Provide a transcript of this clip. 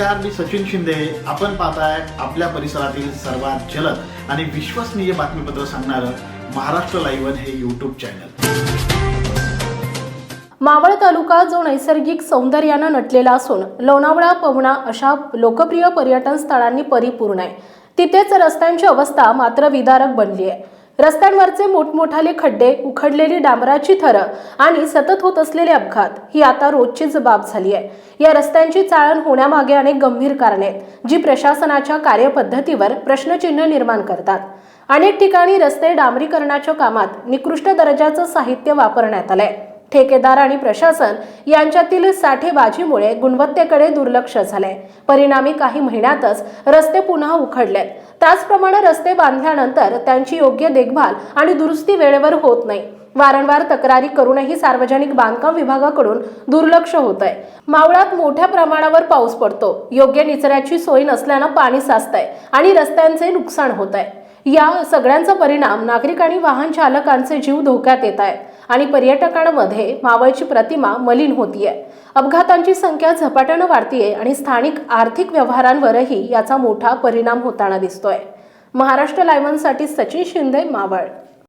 नमस्कार मी सचिन शिंदे. आपण पाहताय आपल्या परिसरातील सर्वात जलद आणि विश्वसनीय बातमीपत्र सांगणारं महाराष्ट्र लाईव्ह हे यूट्यूब चॅनल मावळ तालुका जो नैसर्गिक सौंदर्यानं नटलेला असून लोणावळा पवना अशा लोकप्रिय पर्यटन स्थळांनी परिपूर्ण आहे. तिथेच रस्त्यांची अवस्था मात्र विदारक बनली आहे. रस्त्यांवरचे मोठमोठाले खड्डे उखडलेली डांबराची थरं आणि सतत होत असलेले अपघात ही आता रोजचीच बाब झाली आहे. या रस्त्यांची चाळण होण्यामागे अनेक गंभीर कारणे आहेत जी प्रशासनाच्या कार्यपद्धतीवर प्रश्नचिन्ह निर्माण करतात. अनेक ठिकाणी रस्ते डांबरीकरणाच्या कामात निकृष्ट दर्जाचं साहित्य वापरण्यात आलंय. ठेकेदार आणि प्रशासन यांच्यातील साठेबाजीमुळे गुणवत्तेकडे दुर्लक्ष झालंय. परिणामी काही महिन्यातच रस्ते पुन्हा उखडले त्याचप्रमाणे रस्ते बांधल्यानंतर त्यांची योग्य देखभाल आणि दुरुस्ती वेळेवर होत नाही. वारंवार तक्रारी करूनही सार्वजनिक बांधकाम विभागाकडून दुर्लक्ष होत आहे मावळात मोठ्या प्रमाणावर पाऊस पडतो. योग्य निचऱ्याची सोय नसल्यानं पाणी साचतंय आणि रस्त्यांचे नुकसान होत आहे या सगळ्यांचा परिणाम नागरिक आणि वाहन चालकांचे जीव धोक्यात येत आहेत आणि पर्यटकांमध्ये मावळची प्रतिमा मलिन होतीये. अपघातांची संख्या झपाट्यानं वाढतीये आणि स्थानिक आर्थिक व्यवहारांवरही याचा मोठा परिणाम होताना दिसतोय. महाराष्ट्र लायव्हनसाठी सचिन शिंदे मावळ.